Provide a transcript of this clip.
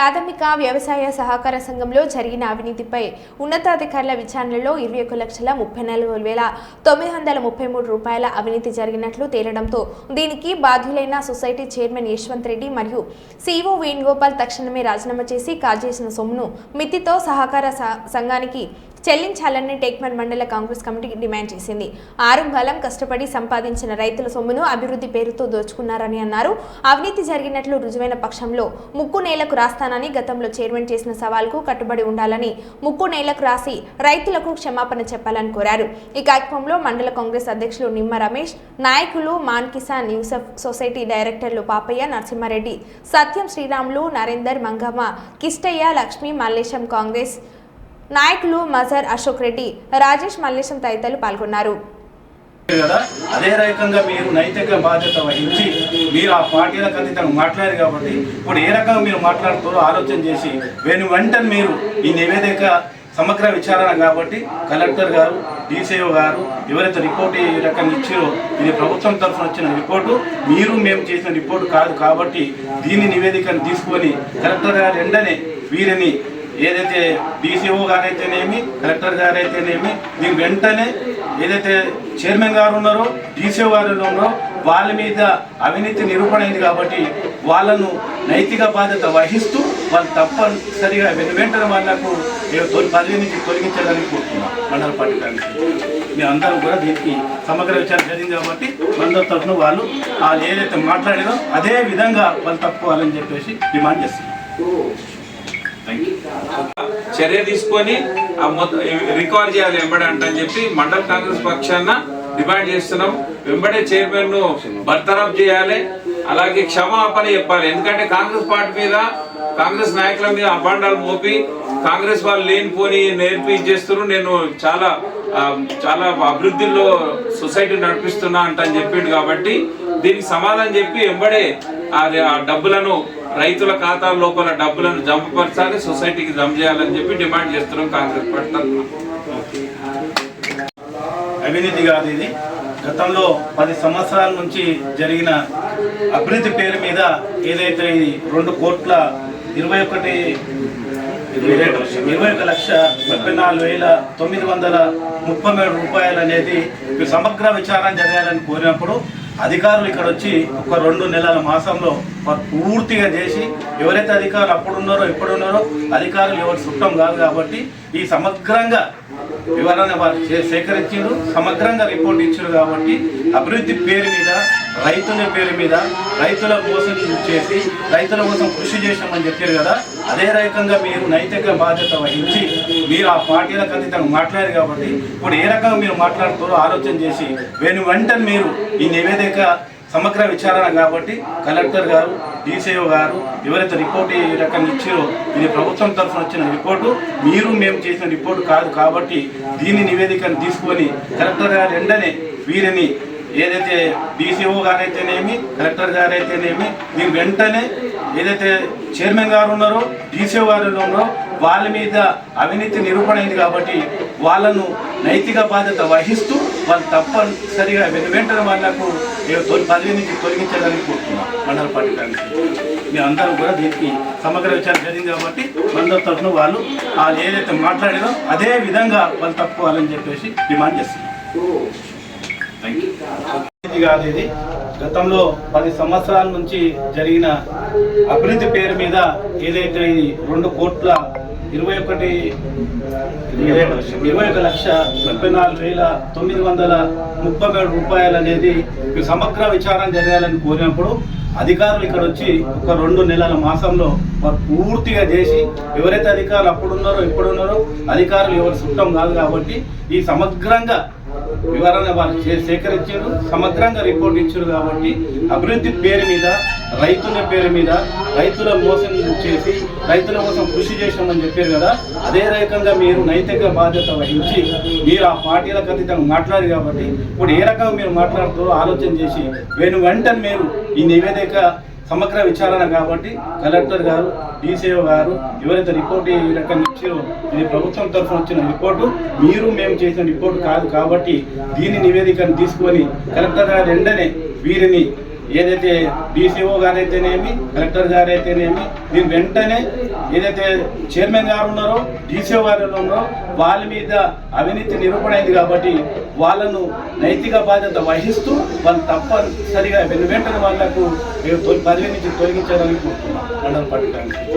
ప్రాథమిక వ్యవసాయ సహకార సంఘంలో జరిగిన అవినీతిపై ఉన్నతాధికారుల విచారణలో ఇరవై ఒక లక్షల ముప్పై నాలుగు వేల తొమ్మిది వందల ముప్పై మూడు రూపాయల అవినీతి జరిగినట్లు తేలడంతో దీనికి బాధ్యులైన సొసైటీ చైర్మన్ యశ్వంత్ రెడ్డి మరియు సీఓ వేణుగోపాల్ తక్షణమే రాజీనామా చేసి కాజేసిన సొమ్మును మితితో సహకార స- సంఘానికి చెల్లించాలని టేక్మన్ మండల కాంగ్రెస్ కమిటీ డిమాండ్ చేసింది. ఆరుంగాలం కష్టపడి సంపాదించిన రైతుల సొమ్మును అభివృద్ధి పేరుతో దోచుకున్నారని అన్నారు. అవినీతి జరిగినట్లు రుజువైన పక్షంలో ముక్కు నేలకు రాస్తానని గతంలో చైర్మన్ చేసిన సవాల్కు కట్టుబడి ఉండాలని ముక్కు నేలకు రాసి రైతులకు క్షమాపణ చెప్పాలని కోరారు. ఈ కార్యక్రమంలో మండల కాంగ్రెస్ అధ్యక్షులు నిమ్మ రమేష్ నాయకులు మాన్ కిసాన్ యూసఫ్ సొసైటీ డైరెక్టర్లు పాపయ్య నరసింహారెడ్డి సత్యం శ్రీరాములు నరేందర్ మంగమ్మ కిష్టయ్య లక్ష్మి మల్లేశం కాంగ్రెస్ నాయకులు మజర్ అశోక్ రెడ్డి రాజేష్ మల్లేశం తదితరులు పాల్గొన్నారు. కదా అదే రకంగా మీరు నైతిక బాధ్యత వహించి మీరు ఆ పార్టీలకు అతీతంగా మాట్లాడారు కాబట్టి ఇప్పుడు ఏ రకంగా మీరు మాట్లాడుతారో ఆలోచన చేసి వెను వెంటనే మీరు ఈ నివేదిక సమగ్ర విచారణ కాబట్టి కలెక్టర్ గారు డీసీఓ గారు ఎవరైతే రిపోర్ట్ ఈ రకంగా ఇచ్చారో ఇది ప్రభుత్వం తరఫున వచ్చిన రిపోర్టు. మీరు మేము చేసిన రిపోర్టు కాదు కాబట్టి దీని నివేదికను తీసుకొని కలెక్టర్ గారు వెంటనే వీరిని ఏదైతే డీసీఓ గారైతేనేమి కలెక్టర్ గారైతేనేమి దీని వెంటనే ఏదైతే చైర్మన్ గారు ఉన్నారో డీసీఓ గారు ఉన్నారో వాళ్ళ మీద అవినీతి నిరూపణ అయింది కాబట్టి వాళ్ళను నైతిక బాధ్యత వహిస్తూ వాళ్ళు తప్పనిసరిగా వెను వెంటనే వాళ్ళకు తొలి పదవి నుంచి తొలగించాలని కోరుతున్నాం. మండల పార్టీ మీ అందరూ కూడా దీనికి సమగ్ర విచారణ జరిగింది కాబట్టి మండల తరఫున వాళ్ళు వాళ్ళు ఏదైతే మాట్లాడారో అదే విధంగా వాళ్ళు తప్పుకోవాలని చెప్పేసి డిమాండ్ చేస్తున్నాం. థ్యాంక్ యూ చర్య తీసుకొని ఆ మొత్తం రికవర్ చేయాలి వెంబడే అని చెప్పి మండల కాంగ్రెస్ పక్షాన డిమాండ్ చేస్తున్నాం. వెంబడే చైర్మన్ను బర్తరఫ్ చేయాలి అలాగే క్షమాపణ చెప్పాలి. ఎందుకంటే కాంగ్రెస్ పార్టీ మీద కాంగ్రెస్ నాయకుల మీద అభాండాలు మోపి కాంగ్రెస్ వాళ్ళు లేనిపోని నేర్పి చేస్తున్నారు. నేను చాలా చాలా అభివృద్ధిలో సొసైటీ నడిపిస్తున్నా అంటని చెప్పిండు కాబట్టి దీనికి సమాధానం చెప్పి వెంబడే అది ఆ డబ్బులను రైతుల ఖాతాల లోపల డబ్బులను జంపపరచాలి సొసైటీకి జమ చేయాలని చెప్పి డిమాండ్ చేస్తున్నాం కాంగ్రెస్ పార్టీ తరఫున. అవినీతి కాదు ఇది. గతంలో పది సంవత్సరాల నుంచి జరిగిన అభివృద్ధి పేరు మీద ఏదైతే ఇది రెండు కోట్ల ఇరవై ఒకటి ఇరవై ఒక లక్ష ముప్పై నాలుగు వేల తొమ్మిది వందల ముప్పై మూడు రూపాయలు అనేది మీరు సమగ్ర విచారణ జరగాలని కోరినప్పుడు అధికారులు ఇక్కడ వచ్చి ఒక రెండు నెలల మాసంలో పూర్తిగా చేసి ఎవరైతే అధికారులు అప్పుడు ఉన్నారో ఇప్పుడు ఉన్నారో అధికారులు ఎవరు చుట్టం కాదు కాబట్టి ఈ సమగ్రంగా వివరణ వారు సేకరించారు సమగ్రంగా రిపోర్ట్ ఇచ్చారు కాబట్టి అభివృద్ధి పేరు మీద రైతుల పేరు మీద రైతుల కోసం చేసి రైతుల కోసం కృషి చేశామని చెప్పారు కదా అదే రకంగా మీరు నైతిక బాధ్యత వహించి మీరు ఆ పార్టీలకు అతీతంగా మాట్లాడారు కాబట్టి ఇప్పుడు ఏ రకంగా మీరు మాట్లాడుతారో ఆలోచన చేసి వెను వెంటనే మీరు ఈ నివేదిక సమగ్ర విచారణ కాబట్టి కలెక్టర్ గారు డీసీఓ గారు ఎవరైతే రిపోర్ట్ ఈ రకంగా ఇచ్చారో ఇది ప్రభుత్వం తరఫున వచ్చిన రిపోర్టు. మీరు మేము చేసిన రిపోర్టు కాదు కాబట్టి దీని నివేదికను తీసుకొని కలెక్టర్ గారు వెంటనే వీరిని ఏదైతే డీసీఓ గారైతేనేమి కలెక్టర్ గారైతేనేమి మీరు వెంటనే ఏదైతే చైర్మన్ గారు ఉన్నారో డీసీఓ గారు ఉన్నారో వాళ్ళ మీద అవినీతి నిరూపణ అయింది కాబట్టి వాళ్ళను నైతిక బాధ్యత వహిస్తూ వాళ్ళు తప్పనిసరిగా వెను వెంటనే వాళ్ళకు తొలి పదవి నుంచి తొలగించాలని కోరుతున్నాం మండల పార్టీ కాంగ్రెస్ అందరూ కూడా దీనికి సమగ్ర విచారణ జరిగింది కాబట్టి మండల తరఫున వాళ్ళు వాళ్ళు ఏదైతే మాట్లాడారో అదే విధంగా వాళ్ళు తప్పుకోవాలని చెప్పేసి డిమాండ్ చేస్తున్నాం. థ్యాంక్ యూ ఇది కాదు ఇది. గతంలో పది సంవత్సరాల నుంచి జరిగిన అభివృద్ధి పేరు మీద ఏదైతే ఇది రెండు కోట్ల ఇరవై ఒకటి ఇరవై ఒక లక్ష ముప్పై నాలుగు వేల తొమ్మిది వందల ముప్పై ఏడు రూపాయలు అనేది సమగ్ర విచారణ జరగాలని కోరినప్పుడు అధికారులు ఇక్కడ వచ్చి ఒక రెండు నెలల మాసంలో పూర్తిగా చేసి ఎవరైతే అధికారులు అప్పుడున్నారో ఇప్పుడున్నారో అధికారులు ఎవరు చుట్టం కాదు కాబట్టి ఈ సమగ్రంగా వివరణ వారు చే- సేకరించారు సమగ్రంగా రిపోర్ట్ ఇచ్చారు కాబట్టి అభివృద్ధి పేరు మీద రైతుల పేరు మీద రైతుల మోసం చేసి రైతుల కోసం కృషి చేసామని చెప్పారు కదా అదే రకంగా మీరు నైతిక బాధ్యత వహించి మీరు ఆ పార్టీలకు అతీతంగా మాట్లాడారు కాబట్టి ఇప్పుడు ఏ రకంగా మీరు మాట్లాడుతారో ఆలోచన చేసి వెను వెంటనే మీరు ఈ నివేదిక సమగ్ర విచారణ కాబట్టి కలెక్టర్ గారు డీసీఓ గారు ఎవరైతే రిపోర్ట్ ఈ రకంగా ఇచ్చారో ఇది ప్రభుత్వం తరఫున వచ్చిన రిపోర్టు మీరు మేము చేసిన రిపోర్టు కాదు కాబట్టి దీని నివేదికను తీసుకొని కలెక్టర్ గారు వెంటనే వీరిని ఏదైతే డీసీఓ గారైతేనేమి కలెక్టర్ గారైతేనేమి మీరు వెంటనే ఏదైతే చైర్మన్ గారు ఉన్నారో డీసీఓ గారు ఉన్నారో వాళ్ళ మీద అవినీతి నిరూపణ అయింది కాబట్టి వాళ్ళను నైతిక బాధ్యత వహిస్తూ వాళ్ళు తప్పనిసరిగా వెను వెంటనే వాళ్ళకు పదవి నుంచి తొలగించాలని కోరుతున్నాం. పట్టడానికి